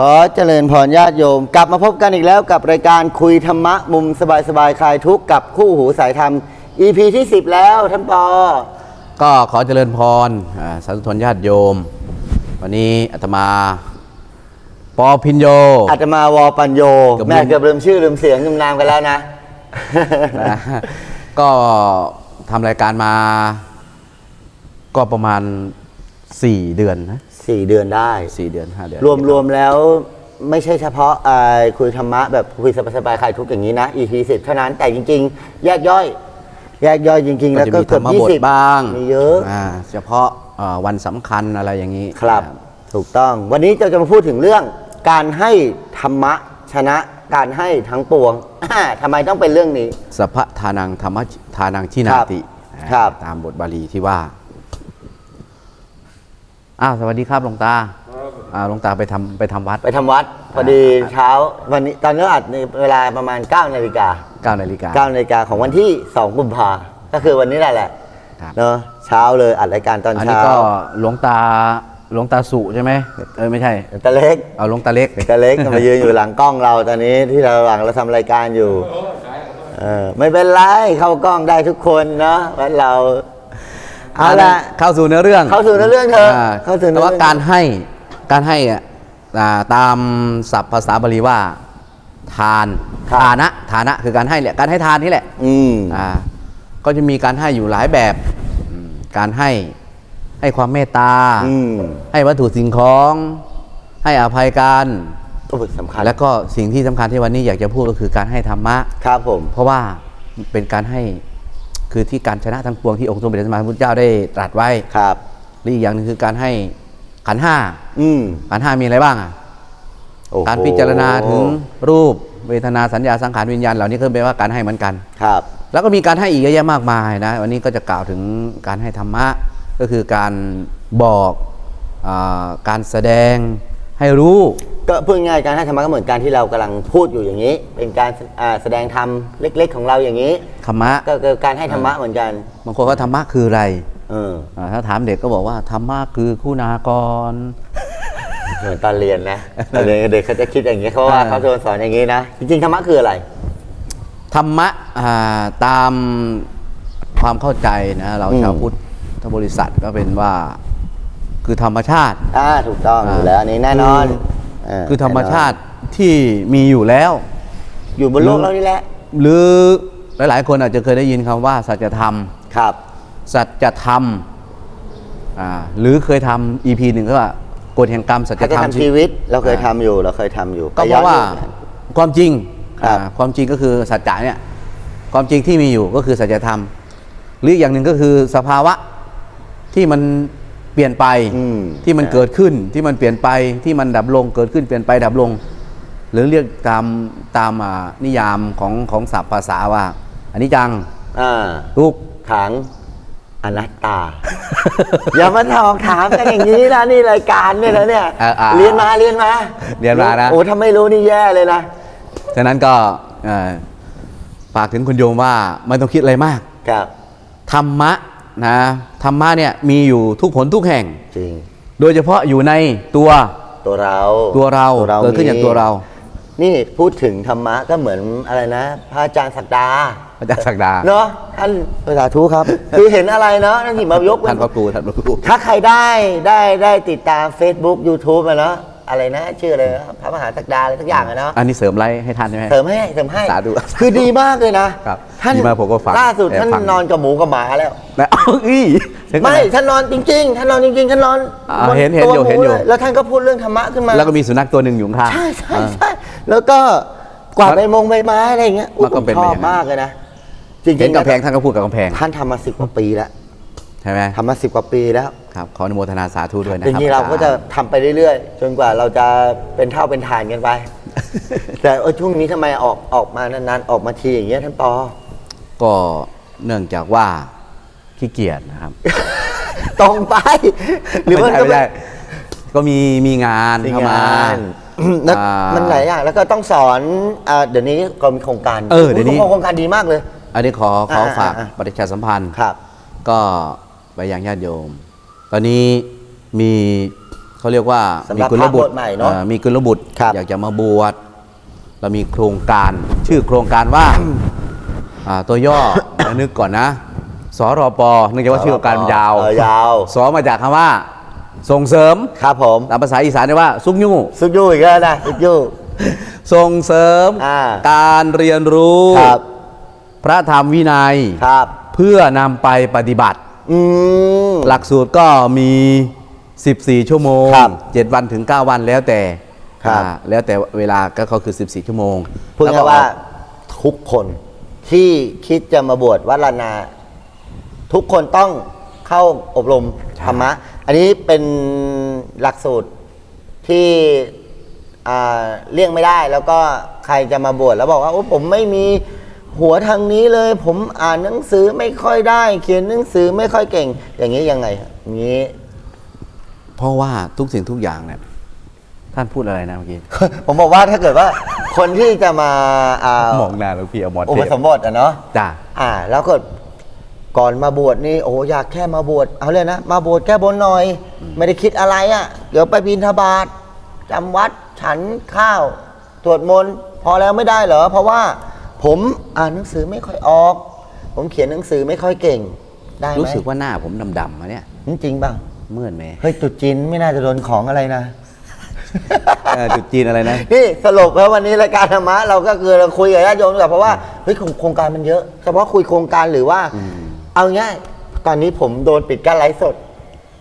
ขอเจริญพรญาติโยม กลับมาพบกันอีกแล้วกับรายการคุยธรรมะมุมสบายๆคลายทุกข์กับคู่หูสายธรรม EP ที่ 10 แล้วท่านปอ ก็ขอเจริญพรอ่าสาธุชนญาติโยม วันนี้อาตมา ปอพินโย อาจจะมาวอปัญโย เกือบลืม แม่เกือบลืมชื่อลืมเสียงลืมนามกันแล้วนะ นะก็ทำรายการมา ก็ประมาณ 4 เดือนนะ สี่เดือนได้ สี่เดือนห้าเดือนรวมรวมแล้วไม่ใช่เฉพาะอ่าคุยธรรมะแบบคุยสบายๆคลายทุกข์อย่างนี้นะ EP 10เท่านั้นแต่จริง ๆ แยกย่อย แยกย่อยจริงๆก็แล้วจะก็มีธเกืรอบรมบทยี่สิบบ้างมีเยอะาเฉพาะอ่าวันสำคัญอะไรอย่างนี้ครับนะถูกต้องวันนี้เราจะมาพูดถึงเรื่อง การให้ธรรมะชนะการให้ทั้งปวงอ่าทำไมต้องเป็นเรื่องนี้ สัพพะทานังธรรมะทานังชินาติครับ ตามบทบาลีที่ว่า อ้าวสวัสดีครับหลวงตาอ่าหลวงตาไปทำไปทำวัดไปทำวัดพอดีเช้าวันนี้ตอนนี้อัดในเวลาประมาณ9นาฬิกา9นาฬิกา 9นาฬิกาของวันที่ 2 กุมภาก็คือวันนี้แหละแหละครับ เนาะเช้าเลยอัดรายการตอนอันนี้เช้าก็หลวงตาหลวงตาสุใช่ไหมเออไม่ใช่ตะเล็กเอาหลวงตาเล็กตะเล็กมายืนอยู่หลังกล้องเราตอนนี้ที่เราหลังเราทำรายการอยู่เออไม่เป็นไรเข้ากล้องได้ทุกคนเนาะวัดเรา เอาละเข้าสู่เนื้อเรื่องเข้าสู่เนื้อเรื่องเถอะาเข้าสู่เนื้แต่อว่าเรื่องการให้การให้อะอ่าตามศัพท์ภาษาบาลีว่า ทานทานะทานะคือการให้แหละการให้ทานนี่แหละ อืมอ่าก็จะมีการให้อยู่หลายแบบอืมการให้ให้ความเมตตาอืมให้วัตถุสิ่งของ ให้อภัยกันโอ้สำคัญแล้วก็สิ่งที่สำคัญที่วันนี้อยากจะพูดก็คือการให้ธรรมะครับผม เพราะว่าเป็นการให้ คือที่การชนะทั้งปวงที่องค์สมเด็จพระสัมมาสัมพุทธเจ้าได้ตรัสไว้ครับและอีกอย่างหนึงคือการให้ขันธ์ห้าอืมขันธ์ห้ามีอะไรบ้างอะโอ้โหการพิจารณาถึงรูปเวทนาสัญญาสังขารวิญญาณเหล่านี้ก็เป็นว่าการให้เหมือนกัน ครับ แล้วก็มีการให้อีกเยอะแยะมากมายนะวันนี้ก็จะกล่าวถึงการให้ธรรมะก็คือการบอกอาการแสดงให้รู้ ก็พูดง่ายๆการให้ธรรมะก็เหมือนการที่เรากำลังพูดอยู่อย่างนี้ เป็นการอ่าแสดงธรรมเล็ก ๆ ของเราอย่างนี้ ธรรมะก็คือการให้ธรรมะเหมือนกันบางคนก็ธรรมะคืออะไรเอออ่าถ้าถามเด็กก็บอกว่าธรรมะคือคุณากร เหมือนตอนเรียนนะตอนเรียนเด็กเขาจะคิดอย่างนี้เขาว่าอ่าเขาโดนสอนอย่างนี้นะจริงๆธรรมะคืออะไร ธรรมะอ่าตามความเข้าใจนะเราอืมชาวพุทธบริษัทก็เป็นว่า คือธรรมชาติอ่าถูกต้องอยู่แล้วอันนี้แน่นอนเคือธรรมชาติที่มีอยู่แล้ว อยู่บนโลกเรานี่แหละ หรือหลาย ๆ คนอาจจะเคยได้ยินคำว่า สัจธรรมครับ สัจธรรมอ่าหรือเคยทำ EP หนึ่งก็ว่ากฎแห่งกรรมสัจถ้าจะธรรมทำชีวิต เราเคยทำอยู่เราเคยทำอยู่ ก็เพราะว่าไปย้อนดูความจริงครับอ่าความจริงก็คือสัจจะเนี่ยความจริงที่มีอยู่ก็คือสัจธรรม หรืออีกอย่างหนึ่งก็คือสภาวะที่มัน เปลี่ยนไปอืม ที่มันเกิดขึ้นที่มันเปลี่ยนไปที่มันดับลงเกิดขึ้นเปลี่ยนไปดับลง หรือเรียกตามตามอ่านิยามของของศัพท์ภาษาว่าอันนี้จังอ่าทุกข์ ขังอนัตตา อย่ามาถามถามกันอย่างนี้นะนี่รายการเนี่ยนะเนี่ยอ่าอ่าเรียนมาเรียนมาเรียนมานะ โอ้ถ้าไม่รู้นี่แย่เลยนะฉะนั้นก็เอ่อฝากถึงคุณโยมว่าไม่ต้องคิดอะไรมาก ครับธรรมะ นะธรรมะเนี่ยมีอยู่ทุกผลทุกแห่ง จริง โดยเฉพาะอยู่ในตัวตัวเราตัวเราตัวเราเกิดขึ้นจากตัวเรา นี่พูดถึงธรรมะก็เหมือนอะไรนะ พระอาจารย์ศักดาพระอาจารย์ศักดาเนาะท่านสาธุครับ คือเห็นอะไรเนาะนั่นที่มายกท่านพระครูท่านพระครูถ้าใครได้ได้ได้ติดตาม Facebook YouTube มาเนาะ อะไรนะ ชื่ออะไรนะพระมหาศักดาอะไรสักอย่างอะเนาะอันนี้เสริมไรให้ท่านใช่ไหม เสริมให้เสริมให้สาธุคือดีมากเลยนะครับท่านดีมากผมก็ฟังล่าสุดแอบท่านฟัง นอนกับหมูกับหมาแล้วแล้วเอาอี้ถึงขนาดไม่ท่านนอนจริง ๆ ท่านนอนจริง ๆ ท่านนอนอ่าบเห็นเห็นตัวอยู่มูเห็นอยู่ลแล้วท่านก็พูดเรื่องธรรมะขึ้นมาแล้วก็มีสุนัขตัวหนึ่งอยู่ข้าง ใช่ใช่อ่าใช่แล้วก็กวาดใบมงใบไม้อะไรอย่างเงี้ยอุ๊ยมันก็เป็นผมชอบไปอย่างนั้น มากเลยนะจริงๆเห็นกำแพงนะท่านก็พูดกับกำแพง ท่านทำมาสิบกว่าปีแล้วใช่ไหมทำมาสิบกว่าปีแล้วครับขออนุโมทนาสาธุด้วยนะจครับริงๆเราก็จะทำไปเรื่อยๆ จนกว่าเราจะเป็นเท่าเป็นฐานกันไป แต่เออช่วงนี้ทำไมออกออกมานานๆออกมาทีอย่างเงี้ยท่านปอ ก็เนื่องจากว่าขี้เกียจนะครับตรงไป หรือมันก็ไม่ไม่ใช่ก็มีมีงานมีเข้ามางานแล้วอ่ามันหลายอย่างแล้วก็ต้องสอนอ่าเดี๋ยวนี้ก็มีโครงการเออเดี๋ยวนี้โครงการดีมากเลย อันนี้ขอขออ่าฝากอ่าประชาสัมพันธ์ครับ ก็ ไปยังญาติโยม ตอนนี้มีเขาเขาเรียกว่าสำหรับกุลบุตพระบวชใหม่เนอะอ่อมีกุลบุตรครับ อยากจะมาบวชเรามีโครงการชื่อโครงการว่า อ่าตัวย่อนึกก่อนนะสรปเนื่องจากว่าชื่อโครงการมันยาวเออยาว สอมาจากคำว่าส่งเสริมครับผมตามภาษาอีสานเรียกว่าซุกยู่ ซุกยู่อีกแล้วนะซุกยู่ ส่งเสริมอ่า การเรียนรู้ ครับ พระธรรมวินัย ครับ เพื่อนำไปปฏิบัติ อืม หลักสูตรก็มี 14 ชั่วโมง ครับ7 วันถึง 9 วันแล้วแต่ครับ อ่าแล้วแต่เวลาก็เขาคือ 14 ชั่วโมงพูดแล้วง่าก็ยๆว่าทุกคนที่คิดจะมาบวชวัดลานา ทุกคนต้องเข้าอบรมธรรมะ อันนี้เป็นหลักสูตรที่อ่าเลี่ยงไม่ได้ แล้วก็ใครจะมาบวชแล้วบอกว่าโอ้ผมไม่มี หัวทางนี้เลย ผมอ่านหนังสือไม่ค่อยได้ เขียนหนังสือไม่ค่อยเก่ง อย่างนี้ยังไงอย่างนี้ เพราะว่าทุกสิ่งทุกอย่างเนี่ยท่านพูดอะไรนะเมื่อกี้ ผมบอกว่าถ้าเกิดว่า คนที่จะมาอ่ามองหน้าหลวงพี่อมรอุเทปพสมบทอะเนาะจ้าอ่า แล้วก็ก่อนมาบวชนี่โอ้อยากแค่มาบวชเอาเลยนะมาบวชแค่บนหน่อย ไม่ได้คิดอะไรอะ่ะ เดี๋ยวไปบินทบาทจำวัดฉันข้าวตรวจมนต์พอแล้วไม่ได้เหรอ เพราะว่า ผมอ่านหนังสือไม่ค่อยออก ผมเขียนหนังสือไม่ค่อยเก่ง ได้ไหมรู้สึกว่าหน้าผมดำๆมาเนี่ยจริงเปล่าเมื่อนไหมเฮ้ยตุดจีนไม่น่าจะโดนของอะไรนะ เออจุดจีนอะไรนะ นี่สรุปแล้ววันนี้รายการธรรมะเราก็คือเราคุยกับญาติโยมดีกว่าเพราะว่าเฮ้ยโครงโครงการมันเยอะ เฉพาะคุยโครงการหรือว่า เอาง่ายตอนนี้ผมโดนปิดกั้นไลฟ์สด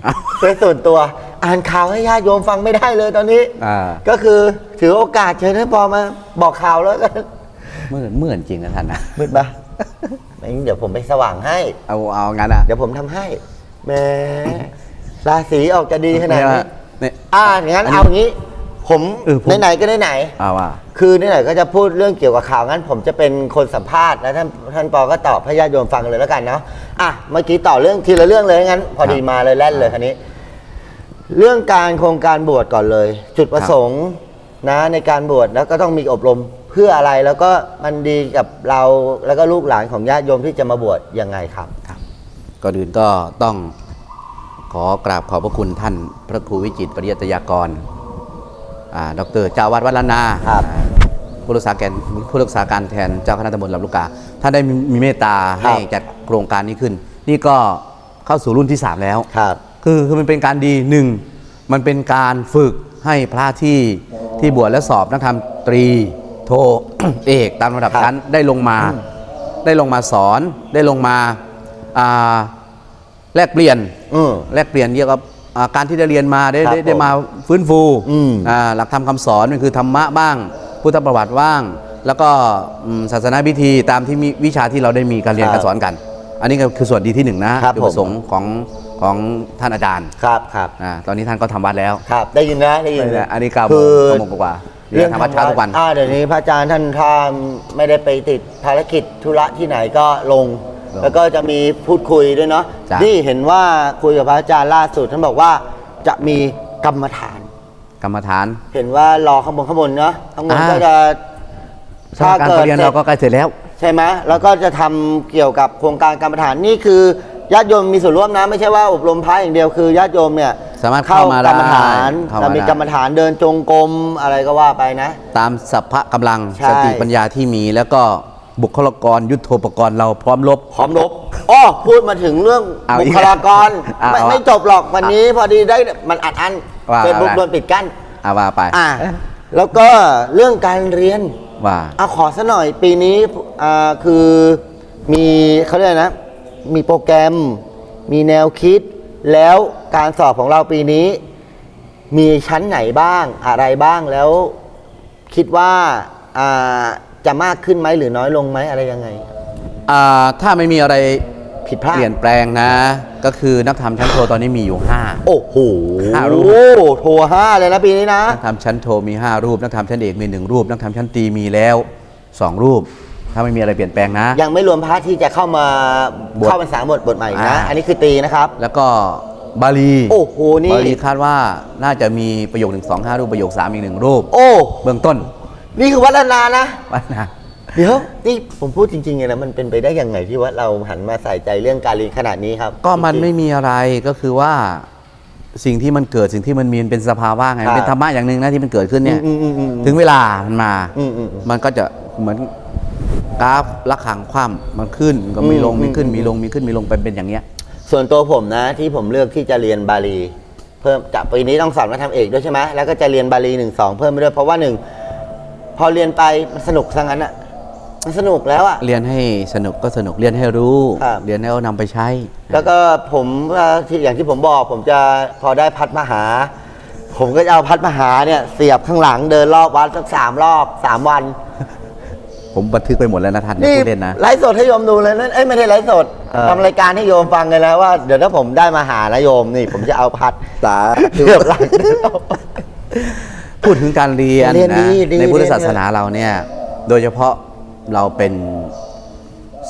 อ้าวโดยส่วนตัว อ่านข่าวให้ญาติโยมฟังไม่ได้เลยตอนนี้อ่า ก็คือถือโอกาสเชิญให้พอมาบอกข่าวแล้วกัน เมื่อนเมื่อนจริงนะท่านนะมืดปะไม่งั้นเดี๋ยวผมไปสว่างให้ เอาเอางั้นอะเดี๋ยวผมทำให้แหมราศีออกจะดีขนาดนี้เนี่ย อ่างั้นเอางี้ ผมเออผม ไหนๆก็ไหนๆ เอาว่า คือนี่ไหนก็จะพูดเรื่องเกี่ยวกับข่าวงั้น ผมจะเป็นคนสัมภาษณ์แล้วท่านท่านปอก็ตอบให้ญาติโยมฟังเลยแล้วกันเนาะอะเมื่อกี้ต่อเรื่องทีละเรื่องเลยงั้น พอดีมาเลยแล่นเลยคันนี้ เรื่องการโครงการบวชก่อนเลย จุดประสงค์นะในการบวชแล้วก็ต้องมีอบรมเพื่ออะไรแล้วก็มันดีกับเราแล้วก็ลูกหลานของญาติโยมที่จะมาบวชยังไงครับก่อนอื่นก็ต้องขอกราบขอบพระคุณท่านพระครูวิจิตรปริยัตยากรอ่าดรเจ้าวัดวัดลานาครับ อ่าผู้รักษาการผู้รักษาการแทนเจ้าคณะตำบลลำลูกกาท่านได้มีมีเมตตาให้จัดโครงการนี้ขึ้น นี่ก็เข้าสู่รุ่นที่ 3 แล้ว ครับ คือคือมันเป็นการดีหนึ่งมันเป็นการฝึกให้พระที่ที่บวชและสอบนักธรรมตรี โทเอกตามระดับครับชั้นได้ลงมา ได้ลงมาสอนได้ลงมาอ่าแลกเปลี่ยนอืมแลกเปลี่ยนเกี่ยวกับอ่าการที่ได้เรียนมาได้ครับได้ได้ผมมาฟื้นฟูอืมอ่าหลักธรรมคำสอนมันคือธรรมะบ้าง พุทธประวัติบ้าง แล้วก็อืมศาสนาพิธีตามที่มีวิชาที่เราได้มีการเรียนครับการสอนกัน อันนี้ก็คือส่วนดีที่หนึ่งนะครับจุดประสงค์ของของท่านอาจารย์ครับครับอ่าตอนนี้ท่านก็ทำวัดแล้วครับ ได้ยินนะได้ยินได้นะอันนี้เก้าโมงคือเก้าโมงกว่าๆ เรียนทำวัดเช้าทุกวันอ่าเดี๋ยวนี้พระอาจารย์ท่านถ้าไม่ได้ไปติดภารกิจธุระที่ไหนก็ลงลงแล้วก็จะมีพูดคุยด้วยเนาะจ้ะที่เห็นว่าคุยกับพระอาจารย์ล่าสุดท่านบอกว่าจะมีกรรมฐาน กรรมฐาน เห็นว่ารอข้างบนข้างบนเนาะข้างบนอ่าก็จะสถานการประเรียนเราก็ใกล้เสร็จแล้ว ใช่ไหมแล้วก็จะทำเกี่ยวกับโครงการกรรมฐานนี่คือญาติโยมมีส่วนร่วมนะ ไม่ใช่ว่าอบรมพระอย่างเดียวคือญาติโยมเนี่ย สามารถเข้ามาได้กรรมฐานเข้ามาเรามีได้กรรมฐานเดินจงกรมอะไรก็ว่าไปนะ ตามสัพพะกำลังใช่ สติปัญญาที่มี แล้วก็บุคลากรยุทโธปกรณ์เราพร้อมรบ พร้อมรบอ้อพูดมาถึงเรื่องเอาบุอีกคลากรเอาไม่เอาไม่จบหรอกวันนี้พอดีได้มันอัดอันว่าเป็นบุกอะไร โดนปิดกั้นอาว่าไปอ่าแล้วก็เรื่องการเรียน ว่าเอาขอซะหน่อยปีนี้อ่าคือมีเขาเรียกอะไรนะ มีโปรแกรม มีแนวคิด แล้วการสอบของเราปีนี้ มีชั้นไหนบ้างอะไรบ้างแล้วคิดว่าอ่าจะมากขึ้นไหมหรือน้อยลงไหมอะไรยังไงอ่าถ้าไม่มีอะไรผิดพลาดเปลี่ยนแปลงนะ ก็คือนักธรรมชั้นโทตอนนี้มีอยู่ 5 โอ้โหห้ารูปโทรห้าเลยนะปีนี้นะนักธรรมชั้นโทมี 5 รูป นักธรรมชั้นเอกมี 1 รูป นักธรรมชั้นตรีมีแล้ว 2 รูป ถ้าไม่มีอะไรเปลี่ยนแปลงนะ ยังไม่รวมพระที่จะเข้ามาบวชเข้าพรรษาบทบทใหม่นะ อ่า อันนี้คือตีนะครับ แล้วก็บาลีโอ้โหนี่ บาลีคาดว่าน่าจะมีประโยคหนึ่งสองห้ารูปประโยคสามอีกหนึ่งรูป โอ้ เบื้องต้นนี่คือวัดละนานะ ว่านะ เดี๋ยวนี่ผมพูดจริงๆเลยนะมันเป็นไปได้ยังไงที่ว่าเราหันมาใส่ใจเรื่องการเรียนขนาดนี้ครับก็มันจริงๆ ไม่มีอะไรก็คือว่าสิ่งที่มันเกิดสิ่งที่มันมีมันเป็นสภาวะไงครับเป็นธรรมะอย่างหนึ่งนะที่มันเกิดขึ้นเนี่ย อืมอืมอืมอืมถึงเวลามันมา อืมอืมอืม มันก็จะเหมือน กราฟระฆังคว่ำมันขึ้นก็มีลงอืมมีขึ้นอืมมีลงมีขึ้นมีลงเป็นเป็นอย่างเงี้ย ส่วนตัวผมนะที่ผมเลือกที่จะเรียนบาลี เพิ่มจากปีนี้ต้องสอบนักธรรมเอกด้วยใช่ไหมแล้วก็จะเรียนบาลีหนึ่งสองเพิ่มไปด้วยเพราะว่าหนึ่งพอเรียนไปมันสนุกซะงั้นอะมันสนุกแล้วอะเรียนให้สนุกก็สนุกเรียนให้รู้ครับเรียนให้เอานำไปใช้ แล้วก็ผมว่าที่อย่างที่ผมบอก ผมจะพอได้พัดมหา ผมก็จะเอาพัดมหาเนี่ยเสียบข้างหลังเดินรอบวัดสักสามรอบสามวัน ผมบันทึกไปหมดแล้วนะท่านอย่านี่พูดเล่นนะ ไลฟ์สดให้โยมดูเลยนั่นเอ้ยไม่ได้ไลฟ์สดเออ ทำรายการให้โยมฟังเลยนะว่าเดี๋ยวถ้าผมได้มาหานะโยมนี่ ผมจะเอาพัดสาเสียบหลัง พูดถึงการเรียนเรียนนะดีดีในพุทธเรียนศาสนาเราเนี่ย โดยเฉพาะเราเป็น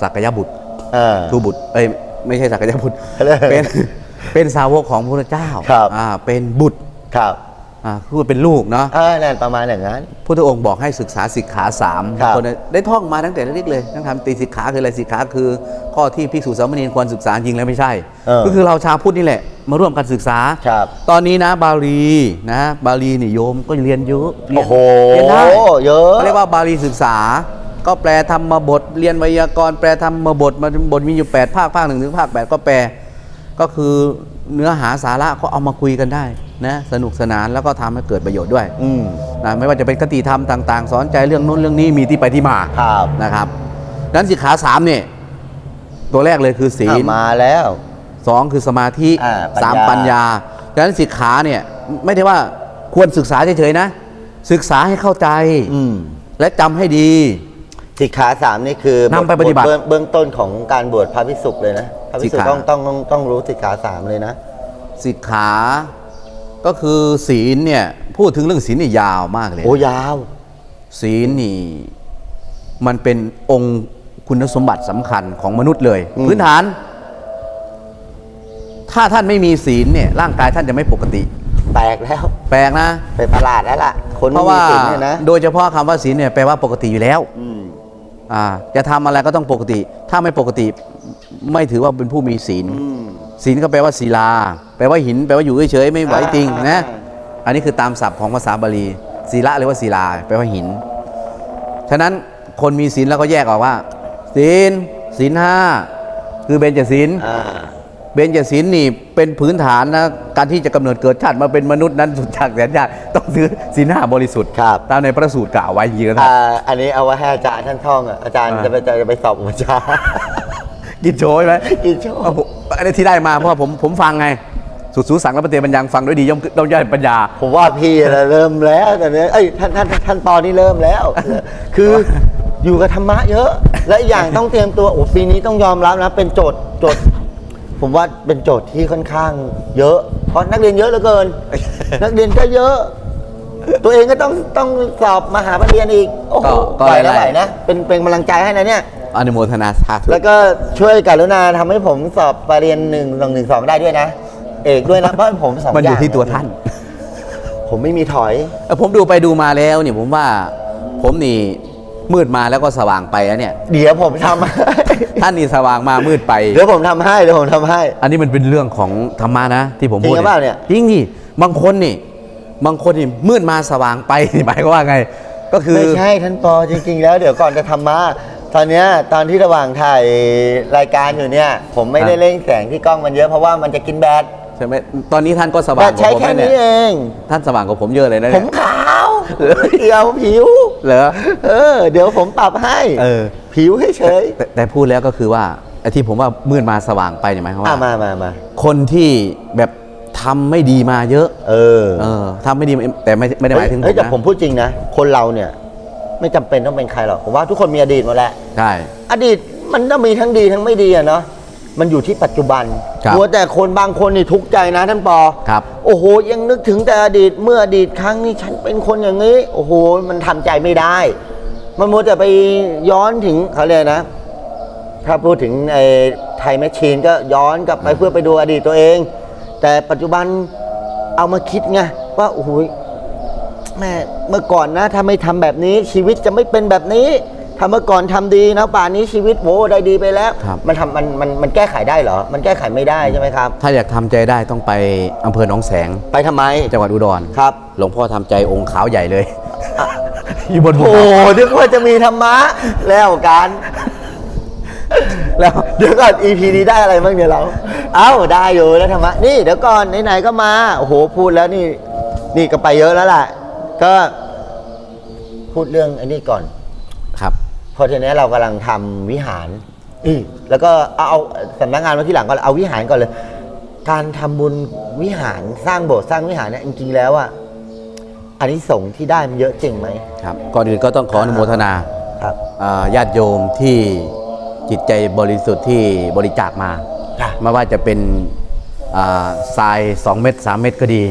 สักยบุตรเออ ทูบุตรเอ้ยไม่ใช่สักยบุตรอะไรเป็นเป็นสาวกของพระพุทธเจ้าครับ อ่าเป็นบุตร ครับ อ่าคือเป็นลูกเนาะเออนั่นประมาณอย่างนั้น พุทธองค์บอกให้ศึกษาสิกขาสามครับ คนได้ท่องมาตั้งแต่เล็กๆเลยตั้งทำตีสิกขาคืออะไรสิกขาคือ ข้อที่ภิกษุสามเณรควรศึกษาจริงแล้วไม่ใช่ เออก็คือเราชาวพุทธนี่แหละ มาร่วมกันศึกษา ครับ ตอนนี้นะบาลีนะบาลีนี่โยมก็เรียนเยอะเรียนโอ้โห เรียนได้ เยอะ เขาเรียกว่าบาลีศึกษา ก็แปลธรรมบท เรียนไวยากรณ์แปลธรรมบทมาบทมีอยู่ 8 ภาค ภาคหนึ่งถึงภาค 8 ก็แปล ก็คือเนื้อหาสาระก็เอามาคุยกันได้นะสนุกสนานแล้วก็ทำให้เกิดประโยชน์ด้วยอืมนะไม่ว่าจะเป็นคติธรรมต่าง ๆ สอนใจเรื่องนู้นเรื่องนี้มีที่ไปที่มาครับนะครับนั้นสิกขาสามเนี่ยตัวแรกเลยคือศีลอะมาแล้วสองคือสมาธิอ่าปัญญาสามปัญญาดังนั้นสิกขาเนี่ยไม่ได้ว่าควรศึกษาเฉยๆนะ ศึกษาให้เข้าใจอืมและจำให้ดี สิกขาสามนี่คือนำไปปฏิบัติเบื้องเบื้องต้นของการบวชพระภิกษุเลยนะพระภิกษุสิกขา ต้องต้องต้องต้องรู้สิกขาสามเลยนะ สิกขา ก็คือศีลเนี่ย พูดถึงเรื่องศีลนี่ยาวมากเลย โอ้ยาว ศีลนี่มันเป็นองค์คุณสมบัติสำคัญของมนุษย์เลย อืม พื้นฐาน ถ้าท่านไม่มีศีลเนี่ยร่างกายท่านจะไม่ปกติแปลกแล้วแปลกนะ ไปประหลาดแล้วล่ะ คนเพไม่ราะมีว่าศีลเนี่ยนะ โดยเฉพาะคำว่าศีลเนี่ยแปลว่าปกติอยู่แล้ว อืม อ่าจะทำอะไรก็ต้องปกติ ถ้าไม่ปกติไม่ถือว่าเป็นผู้มีศีลอืมศีลก็แปลว่าศิลา แปลว่าหิน แปลว่าอยู่เฉยๆไม่ไหวจริงนะอ่าอันนี้คือตามศัพท์ของภาษาบาลีศีละหรือว่าศิลา แปลว่าหิน ฉะนั้นคนมีศีลแล้วก็แยกออกว่าศีลศีลห้าคือเบญจศีลอ่า เบญจศีลนี่เป็นพื้นฐานนะการที่จะกำเนิดเกิดชาติมาเป็นมนุษย์นั้นสุดจากแสนยากต้องถือศีลห้าบริสุทธิ์ครับตามในพระสูตรกล่าวไว้จริงๆนะท่านอ่าอันนี้เอาไว้ให้อาจารย์ท่านท่องอะอาจารย์อ่าจะไปจะจะไปสอบอุปชฌาย์กินโชยไหมกินโชว์เอาผมอันนี้ที่ได้มาเพราะว่าผมผมฟังไงสุดสูสังและปฏิปัญญังฟังด้วยดีย่อมต้องย่อยปัญญา ผมว่าพี่น่ะเริ่มแล้วแต่เนี้ยเอ้ยท่านท่านท่านปอนี่เริ่มแล้ว คืออยู่กับธรรมะเยอะ และอีกอย่างต้องเตรียมตัวโอ้ปีนี้ต้องยอมรับนะเป็นโจทย์โจทย์ ผมว่าเป็นโจทย์ที่ค่อนข้างเยอะ เพราะนักเรียนเยอะเหลือเกิน นักเรียนก็เยอะ ตัวเองก็ต้องต้องสอบมหาปรริญญาอีก โอ้โหก็ก็ไหวนะไล่ๆไหวนะ เป็นเป็นกำลังใจให้นะเนี่ย อนุโมทนาสาธุแล้วก็ช่วยกรุณาทำให้ผมสอบปรริญญาหนึ่งสองหนึ่งสองได้ด้วยนะ เอกด้วยนะ เพราะผมสองมันออยู่ย่างที่ตัวท่าน ผมไม่มีถอยเออผมดูไปดูมาแล้วเนี่ยผมว่าผมนี่ มืดมาแล้วก็สว่างไปแล้วเนี่ย เดี๋ยวผมทำให้ท่านนี่สว่างมามืดไป เดี๋ยวผมทำให้เดี๋ยวผมทำให้ อันนี้มันเป็นเรื่องของธรรมะนะ ที่ผมจริงพูดหรือเปล่าเนี่ย จริงนี่บางคนนี่ บางคนนี่มืดมาสว่างไป หมายความว่าไง ก็คือ ไม่ใช่ท่านปอจริง ๆ แล้วเดี๋ยวก่อนจะทำมาตอนเนี้ยตอนที่ระหว่างถ่ายรายการอยู่เนี่ย ผมไม่ได้เร่งแสงที่กล้องมันเยอะเพราะว่ามันจะกินแบตใช่ไหมตอนนี้ท่านก็สแบว่างตกใช้ว่าผมแค่แล้วเนี่นี้ยเอง ท่านสว่างกว่าผมเยอะเลยนะผเนี่มยขาวเดียวผิว เหรอเออ เดี๋ยวผมปรับให้เออ ผิวเฉยแต่แต่พูดแล้วก็คือว่าไอ้ที่ผมว่ามืดมาสว่างไปเนี่ยหมายความๆอะว่า มามามาคนที่แบบทำไม่ดีมาเยอะ เออเออทำไม่ดีแต่ไม่ไม่ได้หมายถึงผเฮ้ยมแต่นะผมพูดจริงนะ คนเราเนี่ย ไม่จำเป็นต้องเป็นใครหรอกผมว่าทุกคนมีอดีตหมาแหละใช่ อดีตมันต้องมีทั้งดีทั้งไม่ดีอะเนาะ มันอยู่ที่ปัจจุบันครับกลัวแต่คนบางคนนี่ทุกข์ใจนะท่านปอครับ โอ้โห ยังนึกถึงแต่อดีตเมื่ออดีตครั้งนี้ฉันเป็นคนอย่างนี้ โอ้โห มันทำใจไม่ได้ มันมัวแต่ไปย้อนถึงเขาเรียกนะ ถ้าพูดถึงไอ้ไทยแมชชีนก็ย้อนกลับไปเพื่อไปดูอดีตตัวเอง แต่ปัจจุบันเอามาคิดไงว่าโอ้โหแม่เมื่อก่อนนะถ้าไม่ทำแบบนี้ชีวิตจะไม่เป็นแบบนี้ ถ้าเมื่อก่อนทำดีนะป่านนี้ชีวิตโว้ได้ดีไปแล้วครับมันทำมันมันมันแก้ไขได้เหรอ มันแก้ไขไม่ได้ใช่ไหมครับ ถ้าอยากทำใจได้ต้องไปอำเภอหนองแสง ไปทำไม จังหวัดอุดร ครับ หลวงพ่อทำใจองค์ขาวใหญ่เลย อยู่บนภูโอ้เขานึกว่าจะมีธรรมะแล้วกันแล้วเดี๋ยวก่อน EP นี้ได้อะไรบ้างเนี่ยเรา เอ้าได้อยู่แล้วธรรมะ นี่เดี๋ยวก่อนไหนๆก็มา โอ้โหพูดแล้วนี่ นี่ก็ไปเยอะแล้วล่ะ ก็พูดเรื่องอันนี้ก่อน ครับเพราะทีนี้เรากำลังทำวิหาร อือแล้วก็เอาเอาสำนักงานมาที่หลังก่อนเอาวิหารก่อนเลย การทำบุญวิหารสร้างโบสถ์สร้างวิหารเนี่ยจริงๆแล้วอะอันนี้สงส์ที่ได้มันเยอะจริงไหมครับก่อนอื่นก็ต้องขออนุโมทนาครับ อ่าญาติโยมที่จิตใจบริสุทธิ์ที่บริจาคมาจ้ะไม่ว่าจะเป็นอ่าทราย 2 เม็ด3 เม็ดก็ดี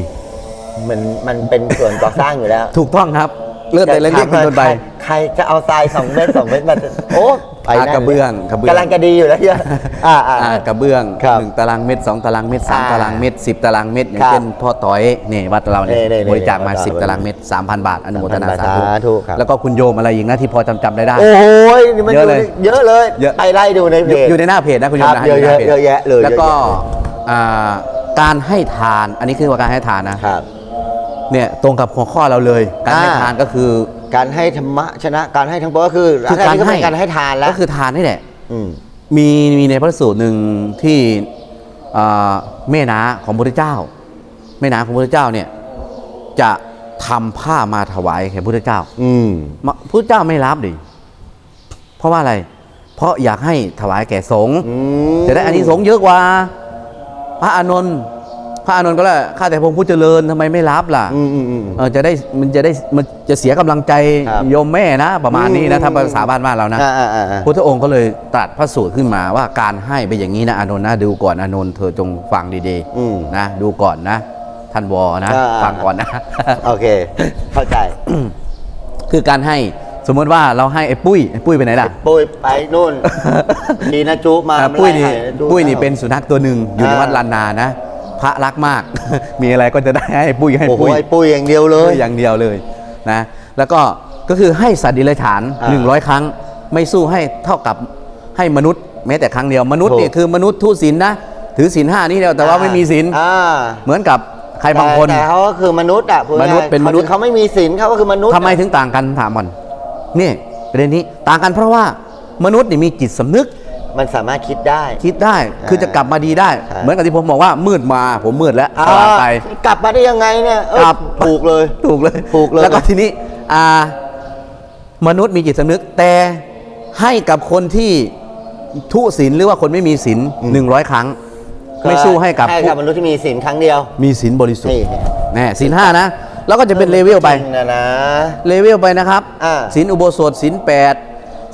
มันมันเป็นส่วนก่อสร้างอยู่แล้ว ถูกต้องครับ เลือดแต่ละเรียกเป็นต้นไปใคร ใครจะเอาทรายสองเมตรสองเมตรมาโอ้ไปอ่านั่นกระเบื้องกระเบื้อง กำลังจะดีอยู่แล้วเนี่ยอ่าอ่า อ่ากระเบื้องครับหนึ่งตารางเมตรสองตารางเมตรสามอ่าตารางเมตรสิบตารางเมตรอย่างครับเช่นพ่อต่อยนี่วัดเราเนี่ยนี่ๆๆบริจาคมาวัดเราสิบตารางเมตรสามพันบาทอนุโมทนา3,000สาธุสาธุครับ แล้วก็คุณโยมอะไรอีกนะที่พอจำจำได้ได้ โอ้ยนี่มันเยอะเลยเยอะเลยเยอะ ไปไล่ดูในเพอยู่จ อยู่ในหน้าเพจนะคุณโยมครับนะอยู่ในหน้าพจเยอะแยะเลยแล้วก็เยอะอ่าการให้ทานอันนี้คือว่าการให้ทานนะ ครับ เนี่ยตรงกับหัวข้อเราเลย การให้อ่าทานก็คือ การให้ธรรมะชนะการให้ทั้งปวงก็คือคือการนนี้ก็ให้เป็นการให้ทานแล้วก็คือทานนี่แหละมมีมีในพระสูตรหนึ่งที่อ่าแม่นาของพระพุทธเจ้าแม่นาของพระพุทธเจ้าเนี่ยจะทำผ้ามาถวายแก่พระพุทธเจ้า อืมพระพุทธเจ้าไม่รับดิเพราะว่าอะไร เพราะอยากให้ถวายแก่สงฆ์อืมจะได้อานิสงส์เยอะกว่า พระอานนท์ พระอานนท์ก็แล้วข้าแต่พระองค์ผู้เจริญทำไมไม่รับล่ะอืมอืมอืมเออจะได้มันจะได้มันจะเสียกำลังใจครับโยมแม่นะ ประมาณนี้นะอืมถ้าภาษาบ้านบ้านเรานะอ่าอ่าอ่าอ่าพุทธองค์ก็เลยตรัสพระสูตรขึ้นมาว่าการให้เป็นอย่างนี้นะอานนท์นะดูก่อนอานนท์เธอจงฟังดีอืมๆนะดูก่อนนะ ท่านวอนะอ่าฟังก่อนนะโอเค เข้าใจ คือการให้สมมติว่าเราให้ไอ้ปุ้ยไอ้ปุ้ยไปไหนล่ะปุ้ยไปนู่นดีนะจุมาอ่าไม่ปุ้ยไล่นี่ให้ะจุปุ้ยนี่เป็นสุนัขตัวหนึ่งอยู่ในอ่าวัดลานนานะ พระรักมาก มีอะไรก็จะได้ให้ปุ้ยให้โอ้โหปุ้ยไอ้ปุ้ยอย่างเดียวเลปุ้ยยอย่างเดียวเลยนะแล้วก็ก็คือให้สัตว์ดิเรกชันอ่าหนึ่งร้อยครั้ง ไม่สู้ให้เท่ากับให้มนุษย์ แม้แต่ครั้งเดียวมนุษย์ถูกเนี่ยคือมนุษย์ทุศีลนะถือศีลห้านี่เดียวแต่ว่าไม่มีศีลอ่าเหมือนกับใครบางคนแต่แต่เขาก็คือมนุษย์อะพูดง่ายๆมนุษย์เป็นมนุษย์เขาไม่มีศีลเขาก็คือมนุษย์ทำไมถึงต่างกันถามก่อนนี่ประเด็นนี้ต่างกันเพราะว่ามนุษย์นี่มีจิตสำนึก มันสามารถคิดได้ คิดได้อ่าคือจะกลับมาดีได้ใช่เหมือนกับที่ผมบอกว่ามืดมาผมมืดแล้วสอ่าว่างไปกลับมาได้ยังไงเนี่ยเอ้ยครับ ถูกเลย ถูกเลยถูกเลย แล้วก็ทีนี้อ่ามนุษย์มีจิตสำนึก แต่ให้กับคนที่ทุศีลหรือว่าคนไม่มีศีลหนึ่งร้อยครั้ง ไม่สู้ให้กับให้ผู้กับมนุษย์ที่มีศีลครั้งเดียว มีศีลบริสุทธิ์นี่แน่ศีลห้านะแล้วก็จะเป็นเลเวลไป จริงนะนะ เลเวลไปนะครับอ่าศีลอุโบสถศีลแปด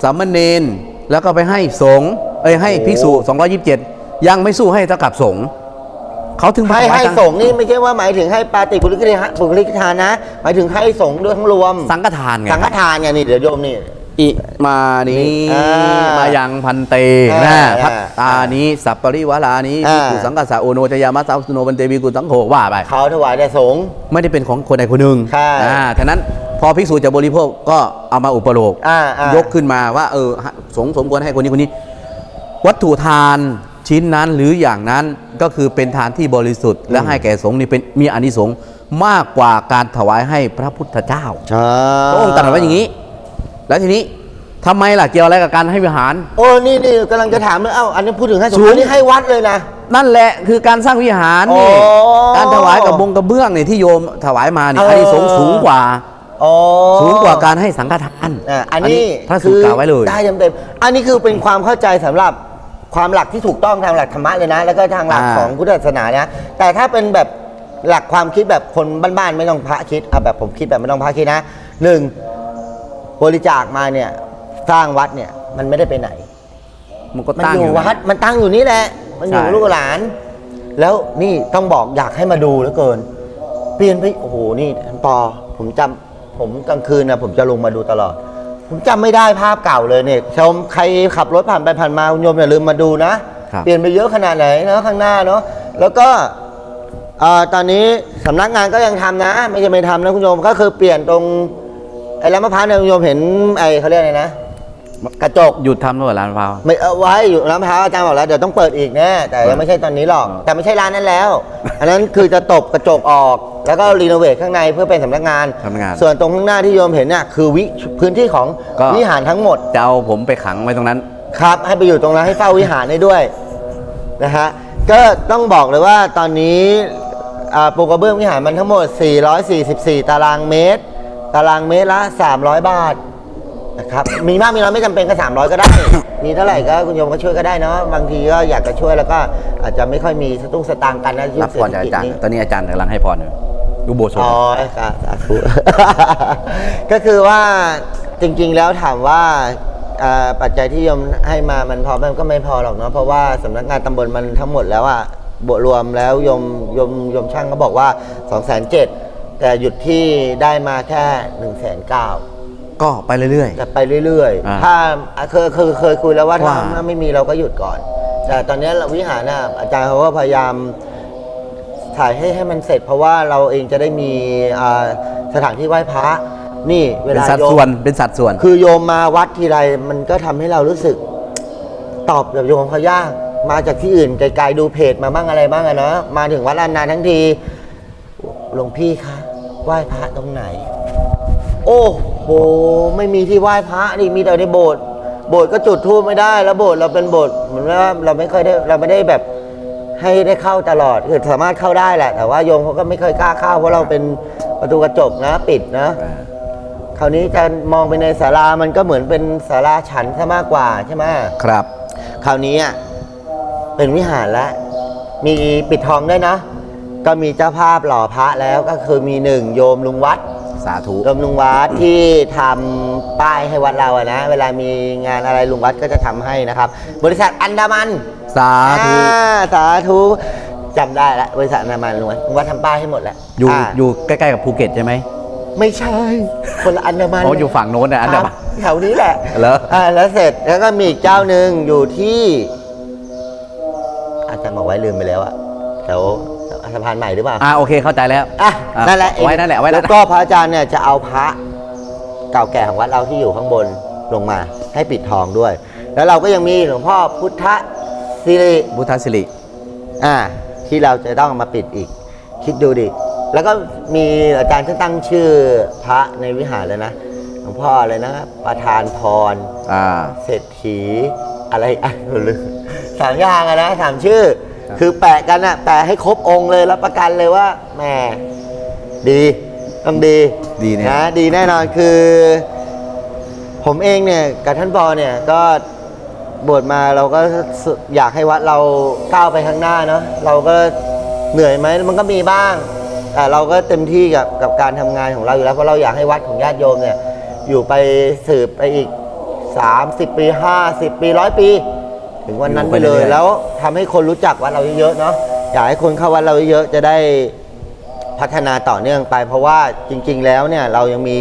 สามเณรแล้วก็ไปให้สงฆ์ เอ้ยให้ภิกษุ 227 ยังไม่สู้ให้เท่ากับสงฆ์เขาถึงให้ถวายให้ตังค์สงฆ์นี่ไม่ใช่ว่าหมายถึงให้ปาติบุริกทานบุริกทานนะ หมายถึงให้สงฆ์ด้วยทั้งรวม สังฆทานไงสังฆทานไงนี่เดี๋ยวโยมนี่อิมานี้อ่ามายังพันเตอ่านะอ่าพัตตานี้สัปปริวาลานี้อ่าภิกขุสังกัสสะโอโนจยามัสสาสุโนบันเตวีกุสังโฆว่าไปเขาถวายแต่สงฆ์ไม่ได้เป็นของคนใดคนหนึ่งใช่อ่าฉะนั้นพอภิกษุจะบริโภคก็เอามาอุปโลกอ่าอ่ายกขึ้นมาว่าเออสงฆ์สมควรให้คนนี้คนนี้ วัตถุทานชิ้นนั้นหรืออย่างนั้นก็คือเป็นทานที่บริสุทธิ์ และให้แก่สงฆ์นี่เป็นมีอานิสงส์มากกว่าการถวายให้พระพุทธเจ้าใช่พระองค์ตรัสไว้อย่างนี้ แล้วทีนี้ทำไมล่ะเกี่ยวอะไรกับการให้วิหารโอ้นี่นี่กำลังจะถามเลยเอ้าอันนี้พูดถึงให้สงสูฆ์งอันนี้ให้วัดเลยนะนั่นแหละคือการสร้างวิหารนี่อ๋อการถวายกับบงกระเบื้องเนี่ยที่โยมถวายมาเนี่ยเอออัอานิสงส์สูงกว่าอ๋อสูงกว่าการให้สังฆทานอะอันนี้พระสูตรกล่าวไว้เลยได้เต็มๆอันนี้คือเป็นความเข้าใจสำหรับ ความหลักที่ถูกต้องทางหลักธรรมะเลยนะ แล้วก็ทางหลักอ่า ของพุทธศาสนานะ แต่ถ้าเป็นแบบหลักความคิดแบบคนบ้านๆไม่ต้องพระคิดอะแบบผมคิดแบบไม่ต้องพระคิดนะหนึ่งบริจาคมาเนี่ยสร้างวัดเนี่ยมันไม่ได้ไปไหน มันก็มันตั้งออยู่ยู่วัดมันตั้งอยู่นี่แหละ มันอยู่ใช่ลูกหลาน แล้วนี่ต้องบอกอยากให้มาดูเหลือเกิน เปลี่ยนไปโอ้โหนี่ท่านปอผมจำผมกลางคืนนะผมจะลงมาดูตลอด ผมจำไม่ได้ภาพเก่าเลยเนี่ยชมใครขับรถผ่านไปผ่านมาคุณโยมอย่าลืมมาดูนะ ครับ เปลี่ยนไปเยอะขนาดไหนนะข้างหน้าเนาะแล้วก็เอ่อตอนนี้สำนักงานก็ยังทำนะ ไม่ใช่ไม่ทำนะคุณโยมก็คือเปลี่ยนตรงไอ้ลำมะพร้าวเนี่ยคุณโยมเห็นไอ้เขาเรียกอะไรนะ กระจกหยุดทำด้วยร้านมะพร้าวไม่เอาไว้อยู่ร้านมะพร้าวอาจารย์บอกแล้วเดี๋ยวต้องเปิดอีกแน่แต่ยังไม่ใช่ตอนนี้หรอกอ๋อแต่ไม่ใช่ร้านนั้นแล้ว อันนั้นคือจะตบกระจกออก แล้วก็รีโนเวทข้างในเพื่อเป็นสำนักงานทำงาน ส่วนตรงข้างหน้าที่โยมเห็นเนี่ยคือวิพื้นที่ของก็ วิหารทั้งหมด จะเอาผมไปขังไว้ตรงนั้น ครับ ให้ไปอยู่ตรงนั้นให้เฝ้าวิหารได้ด้วยนะฮะก็ต้องบอกเลยว่าตอนนี้อ่าปูกระเบื้องวิหารมันทั้งหมด 444 ตารางเมตร ตารางเมตรละ 300 บาท นะครับมีมากมีน้อยไม่จำเป็นก็300 ก็ได้ มีเท่าไหร่ก็คุณโยมก็ช่วยก็ได้เนาะบางทีก็อยากจะช่วยแล้วก็อาจจะไม่ค่อยมีสตุ้งสตางค์กันนะยุรัคบเศรพษรฐจากกิจอาจารย์นี้ ตอนนี้อาจารย์กำลังให้พรอยู่ดูโบสถ์อ๋อสาสาธุ ก็คือว่าจริงๆแล้วถามว่าอ่าปัจจัยที่โยมให้มามันพอไหมมันก็ไม่พอหรอกเนาะเพราะว่าสำนักงานตำบลมันทั้งหมดแล้วอะบวกรวมแล้วโยมโยมโยมช่างก็บอกว่า2องแสนเจ็ดแต่หยุดที่ได้มาแค่1นึ่งแสนเก้า ก็ไปเรื่อยจะไปเรื่อยอ่าๆ ถ้าเคยเคยเคยคุยแล้วว่าถ้าว่า ถ้าไม่มีเราก็หยุดก่อน แต่ตอนนี้เราวิหารน่ะอาจารย์เขาก็พยายามถ่ายให้ให้มันเสร็จ เพราะว่าเราเองจะได้มีอ่าสถานที่ไหว้พระ นี่ๆ เวเป็นลาสัดโยส่วน มเป็นสัดส่วน คือโยมมาวัดทีไรมันก็ทำให้เรารู้สึก ตอบแบบโยมเขายาก มาจากที่อื่นไกลๆดูเพจมาบ้างอะไรบ้างอะเนาะมาถึงวัดลานนาทั้งทีหลวงพี่คะไหว้พระตรงไหน โอ้โห ไม่มีที่ไหว้พระนี่มีแต่ในโบสถ์โบสถ์ก็จุดธูปไม่ได้ แล้วโบสถ์เราเป็นโบสถ์เหมือนว่าเราไม่เคยได้เราไม่ได้แบบให้ได้เข้าตลอดคือสามารถเข้าได้แหละ แต่ว่าโยมเขาก็ไม่เคยกล้าเข้าเพราะเราเป็นประตูกระจกนะปิดนะ คราวนี้จะมองไปในศาลามันก็เหมือนเป็นศาลาฉันซะมากกว่าใช่ไหมครับ คราวนี้อะเป็นวิหารแล้ว มีปิดทองด้วยนะ ก็มีเจ้าภาพหล่อพระแล้วก็คือมีหนึ่งโยมลุงวัด สาธุโยมลุงวัดที่ทำป้ายให้วัดเราอะนะ เวลามีงานอะไรลุงวัดก็จะทำให้นะครับ บริษัทอันดามันสาธุ อ่าสาธุจำได้แล้วบริษัทอันดามันลุงวัดลุงวัดทำป้ายให้หมดแล้วอยู่าอยู่ใกล้ๆกับภูเก็ตใช่ไหม ไม่ใช่ คนละอันดามันอ๋ออยู่ฝั่งโน้นนะอันคเดีรัยบวแถวนี้แหละเหรอ อ่าแล้วเสร็จแล้วก็มีอีกเจ้าหนึ่งอยู่ที่ อาจารย์บอกไว้ลืมไปแล้วอะแถว สะพานใหม่หรือเปล่าอ่าโอเคเข้าใจแล้วอะอะนั่นแหละไว้นั่นแหละไว้นั่แล้นวก็พระอาจารย์เนี่ยจะเอาพระเก่าแก่ของวัดเราที่อยู่ข้างบนลงมาให้ปิดทองด้วย แล้วเราก็ยังมีหลวงพ่อพุทธสิริ พุทธสิริ อ่าที่เราจะต้องมาปิดอีก คิดดูดิ แล้วก็มีอาจารย์ที่ตั้งชื่อพระในวิหารเลยนะหลวงพ่อเลยนะประธานพร อ่า เศรษฐีอะไรอะลืมสามอย่างอะนะสามชื่อ ครับ คือแปะกันอะแปะให้ครบองค์เลยรับประกันเลยว่าแหมดีต้องดีดีเนี่ยนะดีแน่นอนคือ ผมเองเนี่ยกับท่านปอเนี่ยก็บวชมาเราก็สุอยากให้วัดเราก้าวไปข้างหน้าเนาะเราก็เหนื่อยไหมมันก็มีบ้างแต่เราก็เต็มที่กับกับการทำงานของเราอยู่แล้วเพราะเราอยากให้วัดของญาติโยมเนี่ยอยู่ไปสืบไปอีก 30 ปี 50 ปีร้อยปี ถึงวันนั้นไปเลย แล้วทำให้คนรู้จักวัดเราเยอะๆเนาะอยากให้คนเข้าวัดเราเยอะๆจะได้พัฒนาต่อเนื่องไป เพราะว่าจริง ๆ แล้วเนี่ยเรายังมี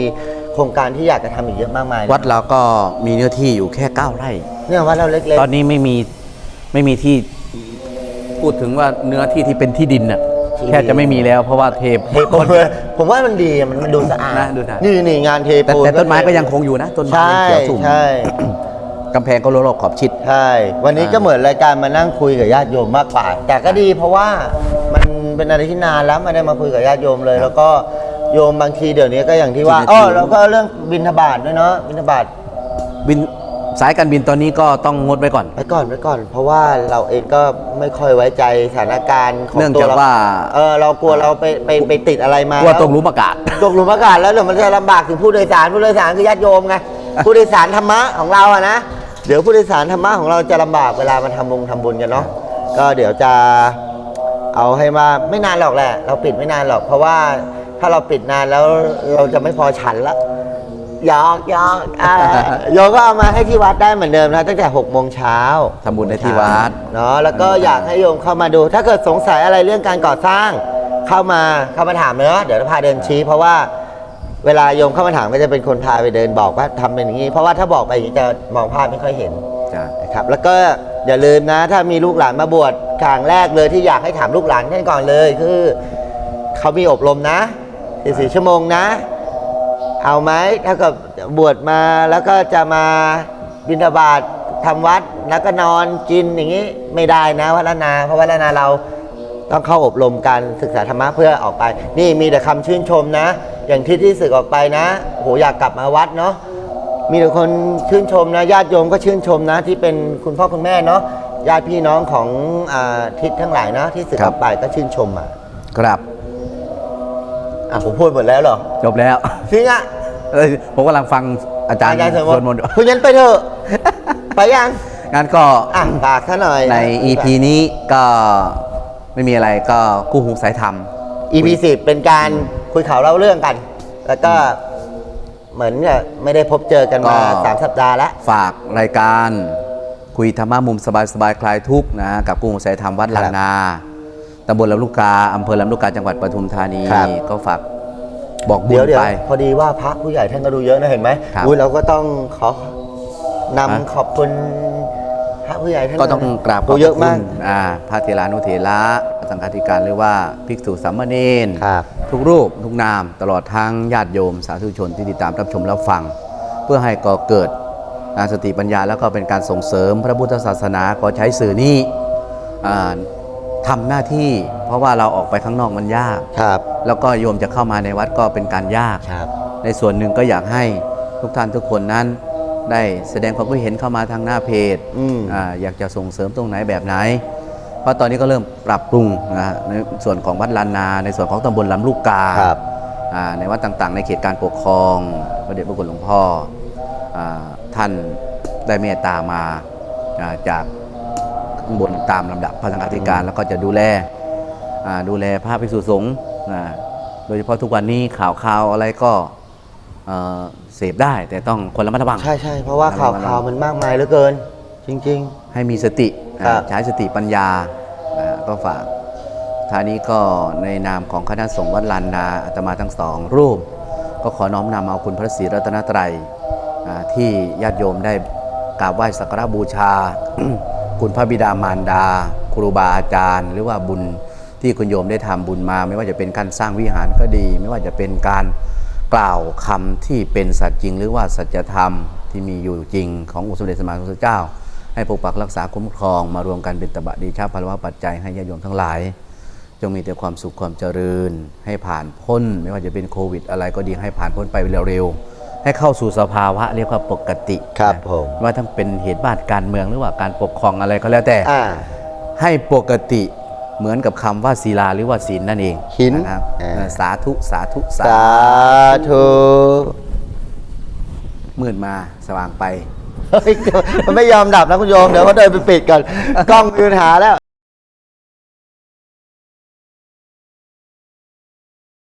โครงการที่อยากจะทำอีกเยอะมากมายวัดเราก็มีเนื้อที่อยู่แค่9ไร่เนี่ยวัดเราเล็กตอนนี้ไม่มีไม่มีที่พูดถึงว่าเนื้อที่ที่เป็นที่ดินน่ะแค่จะไม่มีแล้วเพราะว่าเทๆเทปูนผมว่ามันดีอะมันมันดูสะอาดนะดูสะอาดนี่นี่งานเทแต่ปูนแต่ต้นไม้ก็ยังคงอยู่นะต้นไม้ใช่ยังเขียวชุ่มใช่ กำแพงก็รอบๆขอบชิด ใช่ วันนี้อ่าก็เหมือนรายการมานั่งคุยกับญาติโยมมากกว่า แต่ก็ดีเพราะว่ามันเป็นอะไรที่นานแล้วไม่ได้มาคุยกับญาติโยมเลย แล้วก็โยมบางทีเดี๋ยวนี้ก็อย่างที่ว่าที่อ๋อที่แล้วก็เรื่องบินทบาทด้วยเนาะบินทบาทบินสายการบินตอนนี้ก็ต้องงดไว้ก่อน ไปก่อนไปก่อน เพราะว่าเราเองก็ไม่ค่อยไว้ใจสถานการณ์ของเนื่องตัวจากเราว่า เออเรากลัวเราไปไปไปติดอะไรมากลัวแล้ตกหลุมอากาศ ตกหลุมอากาศแล้วเดี๋ยวมันจะลำบากถึงผู้โดยสารผู้โดยสารคือญาติโยมไงผู้โดยสารธรรมะของเราอะนะ เดี๋ยวผู้โดยสารธรรมะของเราจะลำบากเวลามาทำบุญทำบุญกันเนาะก็เดี๋ยวจะเอาให้มาไม่นานหรอกแหละ เราปิดไม่นานหรอก เพราะว่าถ้าเราปิดนานแล้วเราจะไม่พอฉันละหยอกหยอกอ่าโยมก็เอามาให้ที่วัดได้เหมือนเดิมนะตั้งแต่6กโมงเช้า ทำบุญในที่วัด เนาะแล้วก็อยากให้โยมเข้ามาดู ถ้าเกิดสงสัยอะไรเรื่องการก่อสร้างเข้ามาเข้ามาถามเลยเนาะเดี๋ยวจะพาเดินชี้ เพราะว่า เวลาโยมเข้ามาถามก็จะเป็นคนพาไปเดินบอกว่าทำเป็นอย่างนี้ เพราะว่าถ้าบอกไปอย่างนี้จะมองภาพไม่ค่อยเห็นจ้ะนะครับ แล้วก็อย่าลืมนะ ถ้ามีลูกหลานมาบวชครั้งแรกเลยที่อยากให้ถามลูกหลานท่านก่อนเลยคือเขามีอบรมนะ14ชั่วโมงนะ เอาไหมถ้าเกิดบวชมาแล้วก็จะมาบิณฑบาตทำวัดแล้วก็นอนกินอย่างนี้ไม่ได้นะวัดละนา เพราะวัดละนาเรา ต้องเข้าอบรมการศึกษาธรรมะเพื่อออกไป นี่มีแต่คำชื่นชมนะ อย่างที่ที่ศึกออกไปนะโหอยากกลับมาวัดเนาะมีแต่คนชื่นชมนะญาติโยมก็ชื่นชมนะ ที่เป็นคุณพ่อคุณแม่เนาะญาติพี่น้องของอาทิศทั้งหลายนะที่ศึกครัอบอกไปก็ชื่นชมอะครับอะผมพูดหมดแล้วเหรอจบแล้วจริงอะเอ้ยผมกำลังฟังอาจารย์อาจารย์สสววดดมมนนต์ต์คุณยันไปเถอะไปยังงั้นก็อะฝากซะหน่อยใน EP นี้ก็ ไม่มีอะไรก็กู้หูสายธรรม EP สิบเป็นการคุยข่าวเล่าเรื่องกัน แล้วก็เหมือนกับไม่ได้พบเจอกันมาก็ สามสัปดาห์แล้ว ฝากรายการคุยธรรมะมุมสบายๆคลายทุกข์นะกับกู้หูสายธรรมวัดครัลาบนาตำบลลำลูกกาอำเภอลำลูกกาจังหวัดปทุมธานีครับ ก็ฝากบอกบุเดี๋ยวญเดี๋ยวไป พอดีว่าพระผู้ใหญ่ท่านก็ดูเยอะนะเห็นไหมครับอุ้ยเราก็ต้องขอฮะนำขอบคุณพ ระผู้ใหญ่ท่านก็ต้องกราบขดูอบเยอะคุมากณอ่าพระเทรานุเถระสังฆาธิการหรือว่าภิกษุสามเณรครับ ทุกรูปทุกนาม ตลอดทั้งญาติโยม สาธุชนที่ติดตามรับชมรับฟัง เพื่อให้ก่อเกิดอ่าสติปัญญาแล้วก็เป็นการส่งเสริมพระพุทธศาสนาขอใช้สื่อนี้อ่าทำหน้าที่ เพราะว่าเราออกไปข้างนอกมันยาก ครับ แล้วก็โยมจะเข้ามาในวัดก็เป็นการยาก ครับ ในส่วนหนึ่งก็อยากให้ทุกท่านทุกคนนั้น ได้แสดงความคิดเห็นเข้ามาทางหน้าเพจอืมอาอยากจะส่งเสริมตรงไหนแบบไหน เพราะตอนนี้ก็เริ่มปรับปรุงนะฮะในส่วนของวัดลานนาในส่วนของตำบลลำลูกกาครับอ่าในวัดต่างๆ ในเขตการปกครองพระเดชพระคุณหลวงพ่ออาท่านได้เมตตามาอ่าจากข้างบนตามลำดับพระสังฆาธิการแล้วก็จะดูแลอ่าดูแลพระภิกษุสงฆ์อ่าโดยเฉพาะทุกวันนี้ข่าวข่าวอะไรก็ เอ่อเสพได้แต่ต้องคนละมัดระวัง ใช่ใช่เพราะว่าข่าวข่าวมันมากมายเหลือเกิน จริง ให้มีสติครับอ่าใช้สติปัญญาอ่าก็ฝากท่านี้ก็ในนามของคณะสงฆ์วัดลานนาอาตมาทั้งสองรูป ก็ขอน้อมนำเอาคุณพระศรีรัตนตรัยอ่าที่ญาติโยมได้กราบไหว้สักการะบูชา คุณพระบิดามารดา ครูบาอาจารย์ หรือว่าบุญที่คุณโยมได้ทำบุญมา ไม่ว่าจะเป็นการสร้างวิหารก็ดี ไม่ว่าจะเป็นการ กล่าวคำที่เป็นสัจจริง หรือว่าสัจธรรมที่มีอยู่จริงขององค์สมเด็จสมมาสัมพุทธเจ้า ให้ปกปักรักษาคุ้มครอง มารวมกันเป็นตบะดีชาพลวะปัจจัยให้ญาติโยมทั้งหลาย จงมีแต่ความสุขความเจริญ ให้ผ่านพ้น ไม่ว่าจะเป็นโควิด อะไรก็ดีให้ผ่านพ้นไปเร็วๆให้เข้าสู่สภาวะเรียกว่าปกติครับนะผมว่าทั้งเป็นเหตุบ้านการเมืองหรือว่าการปกครองอะไรก็แล้วแต่ๆอ่าให้ปกติ เหมือนกับคำว่าศีลาหรือว่าศีลนั่นเองศีลนะครับอ่าเออสาธุสาธุสาสาธุมืดมาสว่างไป เฮ้ยมันไม่ยอมดับนะคุณโยม เดี๋ยวเขาเดินไปปิดก่อน กล้องมีปัญหาแล้ว